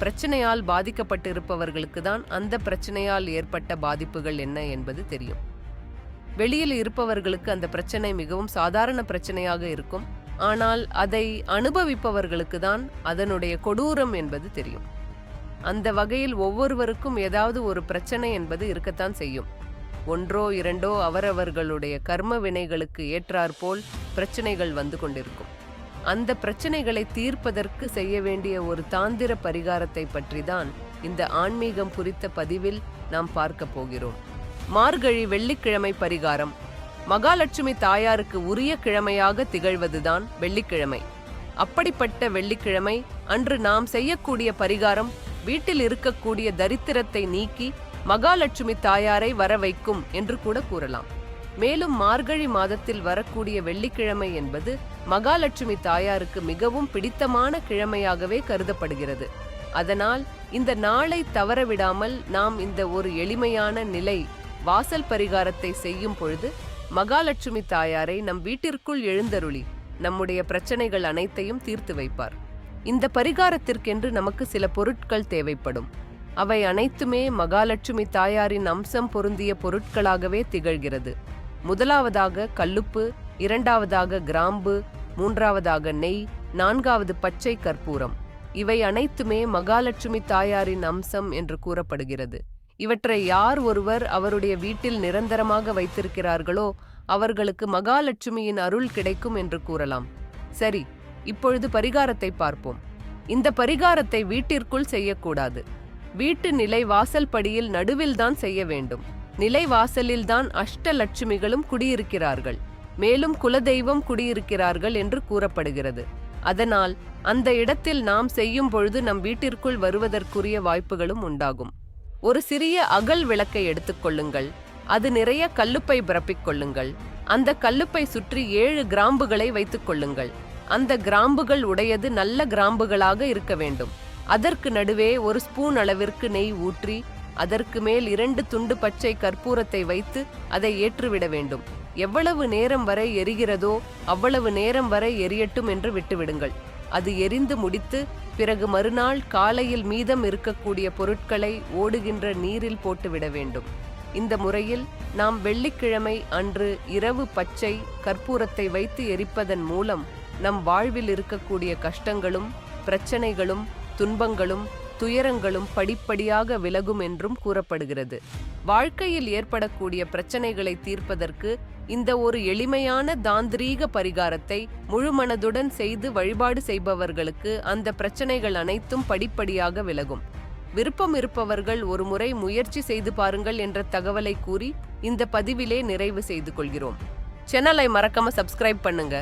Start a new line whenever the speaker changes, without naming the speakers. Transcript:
பிரச்சனையால் பாதிக்கப்பட்டிருப்பவர்களுக்கு தான் அந்த பிரச்சனையால் ஏற்பட்ட பாதிப்புகள் என்ன என்பது தெரியும். வெளியில் இருப்பவர்களுக்கு அந்த பிரச்சனை மிகவும் சாதாரண பிரச்சனையாக இருக்கும். ஆனால் அதை அனுபவிப்பவர்களுக்கு தான் அதனுடைய கொடூரம் என்பது தெரியும். அந்த வகையில் ஒவ்வொருவருக்கும் ஏதாவது ஒரு பிரச்சனை என்பது இருக்கத்தான் செய்யும். ஒன்றோ இரண்டோ அவரவர்களுடைய கர்ம வினைகளுக்கு ஏற்றாற்போல் பிரச்சனைகள் வந்து கொண்டிருக்கும். அந்த பிரச்சனைகளை தீர்ப்பதற்கு செய்ய வேண்டிய ஒரு தாந்திர பரிகாரத்தை பற்றி தான் இந்த ஆன்மீகம் குறித்த பதிவில் நாம் பார்க்க போகிறோம். மார்கழி வெள்ளிக்கிழமை பரிகாரம். மகாலட்சுமி தாயாருக்கு உரிய கிழமையாக திகழ்வதுதான் வெள்ளிக்கிழமை. அப்படிப்பட்ட வெள்ளிக்கிழமை அன்று நாம் செய்யக்கூடிய பரிகாரம் வீட்டில் இருக்கக்கூடிய தரித்திரத்தை நீக்கி மகாலட்சுமி தாயாரை வர வைக்கும் என்று கூட கூறலாம். மேலும் மார்கழி மாதத்தில் வரக்கூடிய வெள்ளிக்கிழமை என்பது மகாலட்சுமி தாயாருக்கு மிகவும் பிடித்தமான கிழமையாகவே கருதப்படுகிறது. அதனால் இந்த நாளை தவறவிடாமல் நாம் இந்த ஒரு எளிமையான நிலை வாசல் பரிகாரத்தை செய்யும் பொழுது மகாலட்சுமி தாயாரை நம் வீட்டிற்குள் எழுந்தருளி நம்முடைய பிரச்சனைகள் அனைத்தையும் தீர்த்து வைப்பார். இந்த பரிகாரத்திற்கென்று நமக்கு சில பொருட்கள் தேவைப்படும். அவை அனைத்துமே மகாலட்சுமி தாயாரின் அம்சம் பொருந்திய பொருட்களாகவே திகழ்கிறது. முதலாவதாக கல்லுப்பு இரண்டாவதாக கிராம்பு மூன்றாவதாக நெய் நான்காவது பச்சை கற்பூரம். இவை அனைத்துமே மகாலட்சுமி தாயாரின் அம்சம் என்று கூறப்படுகிறது. இவற்றை யார் ஒருவர் அவருடைய வீட்டில் நிரந்தரமாக வைத்திருக்கிறார்களோ அவர்களுக்கு மகாலட்சுமியின் அருள் கிடைக்கும் என்று கூறலாம். சரி இப்பொழுது பரிகாரத்தை பார்ப்போம். இந்த பரிகாரத்தை வீட்டிற்குள் செய்யக்கூடாது. வீட்டு நிலை வாசல் படியில் நடுவில்தான் செய்ய வேண்டும். நிலை வாசலில்தான் அஷ்டலட்சுமிகளும் குடியிருக்கிறார்கள். மேலும் குலதெய்வம் குடியிருக்கிறார்கள் என்று கூறப்படுகிறது. அதனால் அந்த இடத்தில் நாம் செய்யும் பொழுது நம் வீட்டிற்குள் வருவதற்குரிய வாய்ப்புகளும் உண்டாகும். ஒரு சிறிய அகல் விளக்கை எடுத்துக்கொள்ளுங்கள் அது நிறைய கல்லுப்பை பிறப்பிக்கொள்ளுங்கள் அந்த கல்லுப்பை சுற்றி ஏழு கிராம்புகளை வைத்துக் கொள்ளுங்கள். அந்த கிராம்புகள் உடையது நல்ல கிராம்புகளாக இருக்க வேண்டும். அதற்கு நடுவே ஒரு ஸ்பூன் அளவிற்கு நெய் ஊற்றி அதற்கு மேல் இரண்டு துண்டு பச்சை கற்பூரத்தை வைத்து அதை ஏற்றுவிட வேண்டும். எவ்வளவு நேரம் வரை எரிகிறதோ அவ்வளவு நேரம் வரை எரியட்டும் என்று விட்டுவிடுங்கள். அது எரிந்து முடித்து பிறகு மறுநாள் காலையில் மீதம் இருக்கக்கூடிய பொருட்களை ஓடுகின்ற நீரில் போட்டுவிட வேண்டும். இந்த முறையில் நாம் வெள்ளிக்கிழமை அன்று இரவு பச்சை கற்பூரத்தை வைத்து எரிப்பதன் மூலம் நம் வாழ்வில் இருக்கக்கூடிய கஷ்டங்களும் பிரச்சனைகளும் துன்பங்களும் துயரங்களும் படிப்படியாக விலகும் என்றும் கூறப்படுகிறது. வாழ்க்கையில் ஏற்படக்கூடிய பிரச்சனைகளை தீர்ப்பதற்கு இந்த ஒரு எளிமையான தாந்திரீக பரிகாரத்தை முழுமனதுடன் செய்து வழிபாடு செய்பவர்களுக்கு அந்த பிரச்சனைகள் அனைத்தும் படிப்படியாக விலகும். விருப்பம் இருப்பவர்கள் ஒரு முறை முயற்சி செய்து பாருங்கள் என்ற தகவலை கூறி இந்த பதிவிலே நிறைவு செய்து கொள்கிறோம். சேனலை மறக்காம சப்ஸ்கிரைப் பண்ணுங்க.